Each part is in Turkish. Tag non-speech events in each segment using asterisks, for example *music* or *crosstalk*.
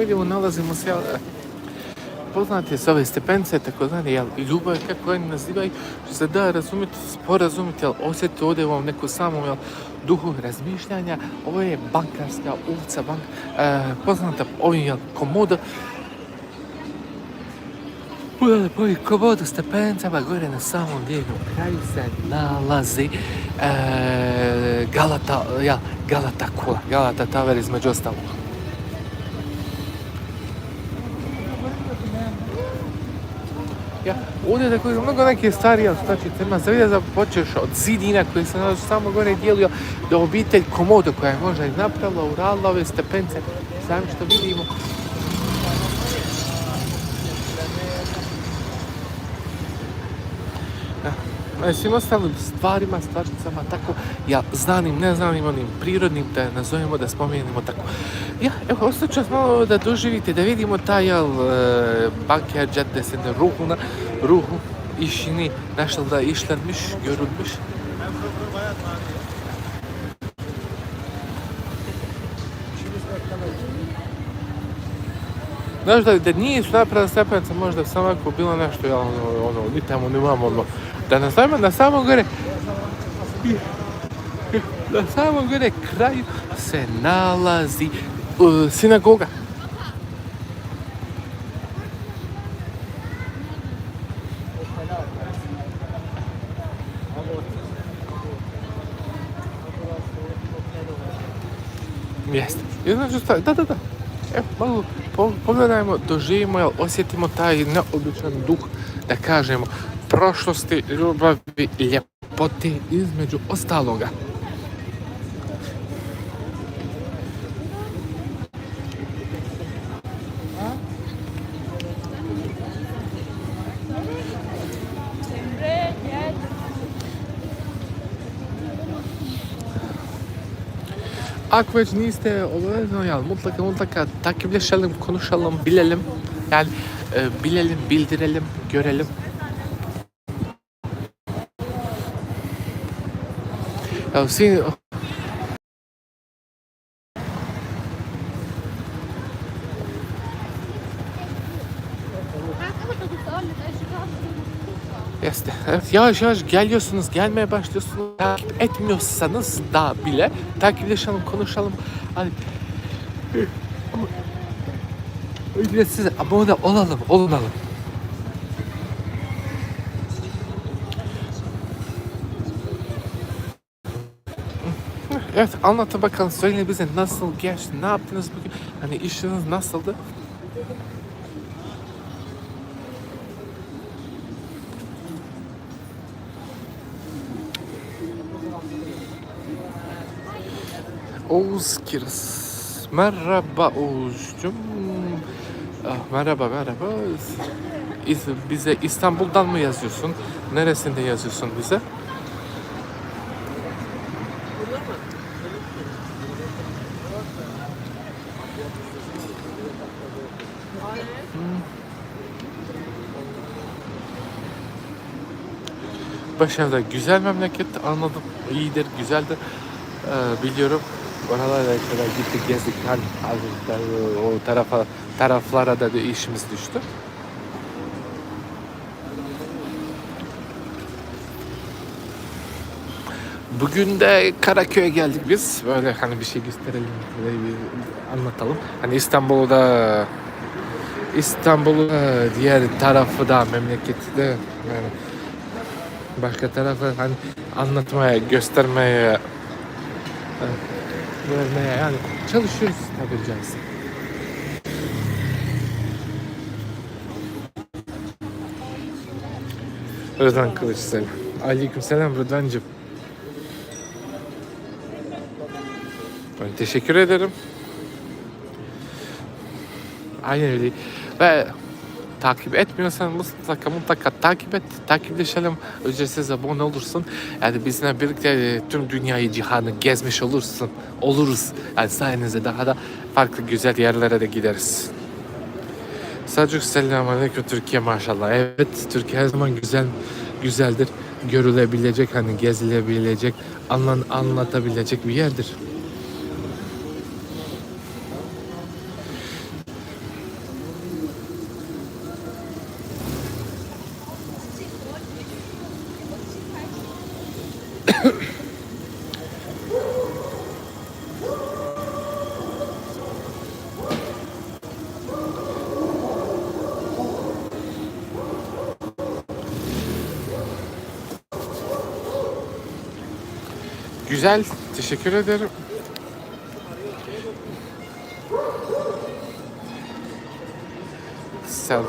vidimo nalazimo se poznate su ove stepence, takozvane jel, ljubav, kako oni nazivaju, što se da razumjeti, sporazumjeti, jel, osjetiti ovdje u ovom neku samom jel, duhu razmišljanja. Ovo je bankarska ulica, bank, e, poznata ovim jel, komodo. Pogledaj po ovih komodo stepencama, gore na samom njegom kraju se nalazi e, Galata, ja, Galata Kula, Galata Tower između ostalog. Ovdje je mnogo neke stvari, ali stačice ima za da počeš od zidina koji se nalazi samo gore dijelio do obitelj Komodo koja je možda i napravila, uradila ove stepence, sami što vidimo. A svim ostalim stvarima, stvarčicama, tako, ja znanim, neznanim, onim prirodnim, da nazovemo, da spomenemo tako. Ja, evo, ostaću malo da doživite, da vidimo taj, jel, e, Banker Caddesi'nde ruhuna, ruhu işini nasıl da işlenmiş, görülmüş. Znaš da, da nije su napravila stepenica, možda bi samo bilo nešto, jel, ono, ono, mi tamo nemamo ono, da na samom, na samom gore, na samom gore kraju se nalazi uh, sinagoga. Jeste. I znači, da, da, da. Evo, malo po- pogledajmo, doživimo, osjetimo taj neobičan duh, da kažemo, prošlosti, ljubavi, ljepote između ostaloga. Ak već niste obavezno ya mutlaka mutlaka takipleşelim, konuşalım, bilelim. Yani e, bilelim, bildirelim, görelim. Evet, yavaş yavaş geliyorsunuz, gelmeye başlıyorsunuz. Takip etmiyorsanız da bile takipleşelim, konuşalım. Hani ücretsiz abone olalım, olunalım. Evet anlatın bakalım söyleyin bize nasıl geçti, ne yaptınız bugün, hani işiniz nasıldı? Oğuz Kiraz. Merhaba Oğuz'cum. Ah, merhaba merhaba. İz- Bize İstanbul'dan mı yazıyorsun? Neresinde yazıyorsun bize? Başarılı, güzel memleket anladım. İyidir, güzeldir. Ee, biliyorum. Oralara kadar gittik, gezdik. Azıcık da o tarafa taraflara da bir işimiz düştü. Bugün de Karaköy'e geldik biz. Böyle hani bir şey gösterelim, böyle bir anlatalım. Hani İstanbul'da İstanbul'un diğer tarafı da memleketi de yani başka tarafı hani anlatmaya, göstermeye, vermeye yani çalışıyoruz tabiri caizse. Rıdvan Kılıç selam. Aleyküm selam Rıdvan'cığım. Ben teşekkür ederim. Aynen öyle. Ve takip etmiyorsan mutlaka mutlaka takip et. Takipleşelim. Ücretsiz abone olursun. Yani bizimle birlikte e, tüm dünyayı, cihanı gezmiş olursun. Oluruz. Yani sayenizde daha da farklı güzel yerlere de gideriz. Selçuk selamünaleyküm Türkiye maşallah. Evet Türkiye her zaman güzel güzeldir. Görülebilecek hani gezilebilecek, anlan, anlatabilecek bir yerdir. Güzel. Teşekkür ederim. Sen...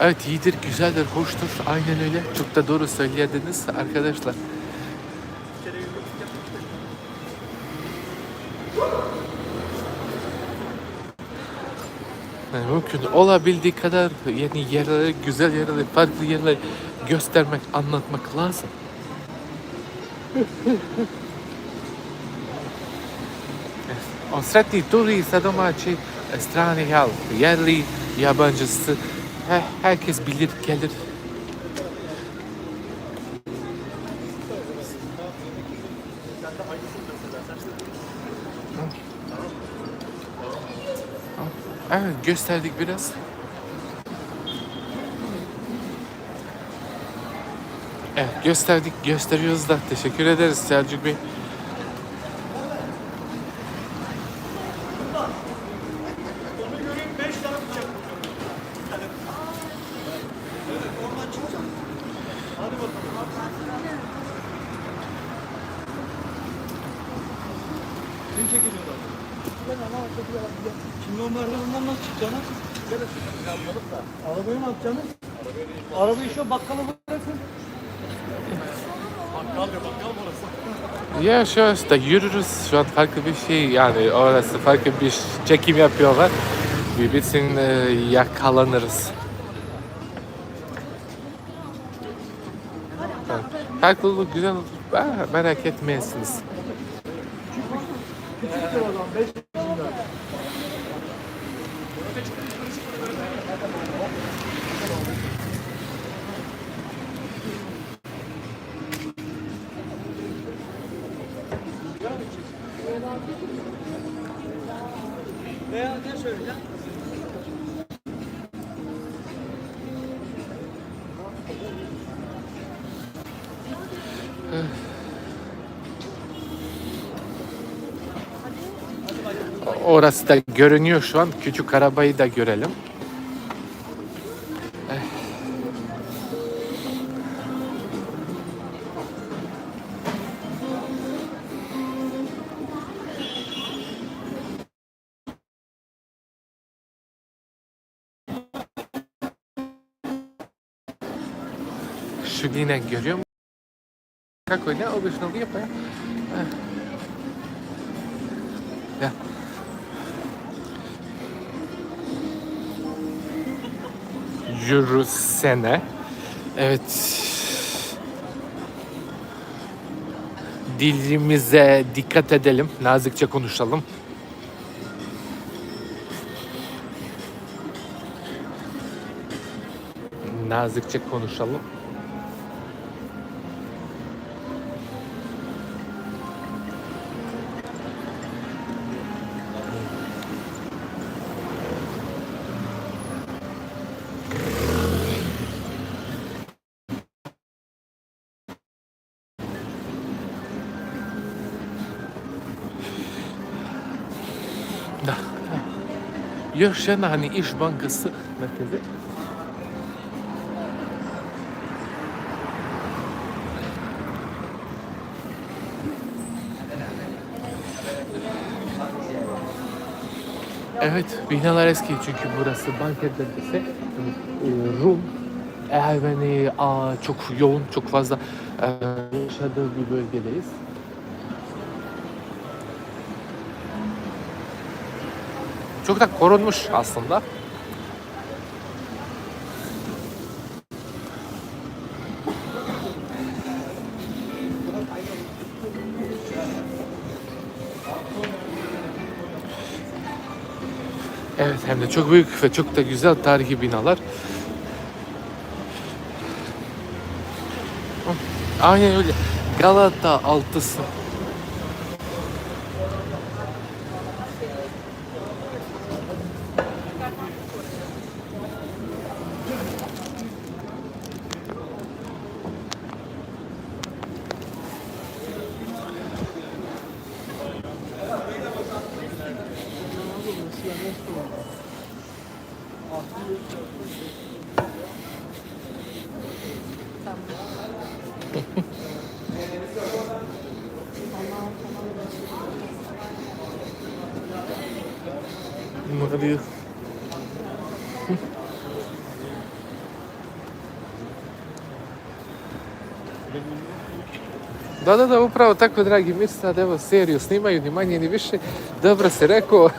Evet iyidir, güzeldir, hoştur. Aynen öyle. Çok da doğru söylediniz arkadaşlar. Yani mümkün olabildiği kadar yeni yerleri, güzel yerleri, farklı yerleri göstermek, anlatmak lazım. Osretni turist, domaći, strani halk, yerli, yabancısı, he, herkes bilir, gelir. Evet, gösterdik biraz. Evet, gösterdik, gösteriyoruz da. Teşekkür ederiz Selçuk Bey. Kim çekiliyorlar? Şimdi o merdivenden nasıl çıkacaksınız? Arabayı mı atacaksınız? Arabayı şu bakkala bırakın. Ya şu anda yürürüz. Şu an farklı bir şey yani orası farklı bir çekim yapıyorlar. Bir bitsin e, yakalanırız. Farklılık güzel olur. Merak etmeyesiniz. Veya ne söyleyeceğim? Orası da görünüyor şu an. Küçük arabayı da görelim. Şu yine görüyor musun? Kako ne obično lijepo je. Yürüsene. Evet. Dilimize dikkat edelim. Nazikçe konuşalım. Nazikçe konuşalım. Yaşayan hani İş Bankası merkezi. Evet, binalar eski çünkü burası banka bölgesi. Ee, Rum, Ermeni çok yoğun, çok fazla e, yaşadığı bir bölgedeyiz. Çok da korunmuş aslında. Evet hem de çok büyük ve çok da güzel tarihi binalar. Aynen öyle. Galata altısı. Bunları Da, da, da, upravo tako, dragi mi sad evo seriju snimaju, ni manje ni više. Dobro se rekao.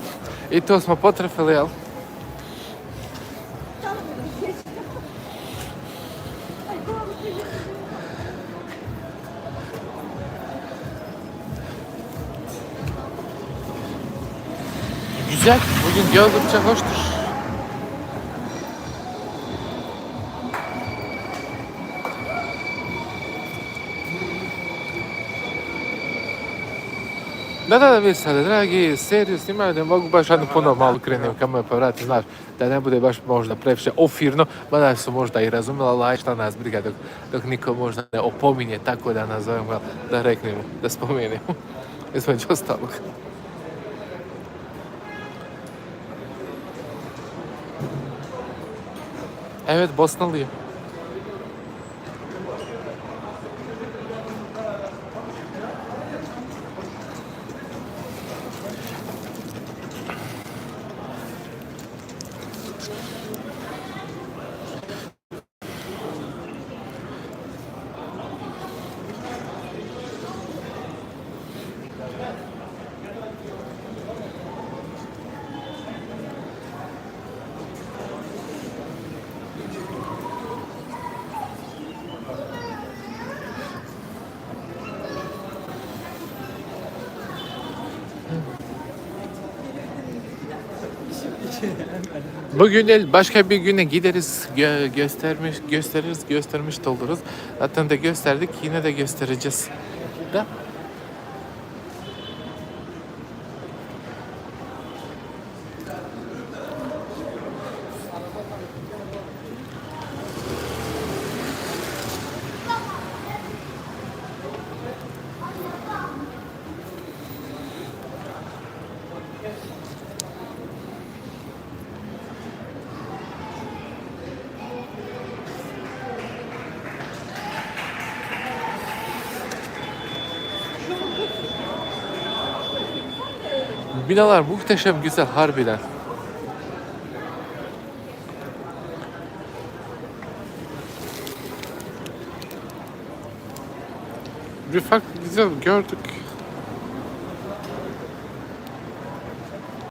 *laughs* I to smo potrefili, jel? Güzel. Bugün gördükçe hoştur. Da, da, da, vi sada, dragi, seriju snimaju da mogu baš jedno puno malo krenem kameru pa vratim, znaš, da ne bude baš možda previše ofirno, mada su možda i razumjela, ali šta nas briga dok, dok niko možda ne opominje tako da nazovemo, da reknemo, da spomenemo, *laughs* između ostalog. Evet Bosnalıyım. Bugün değil, başka bir güne gideriz, gö- göstermiş, gösteririz, göstermiş de. Zaten de gösterdik, yine de göstereceğiz. Da. Binalar muhteşem güzel harbiden. Bir farklı güzel gördük.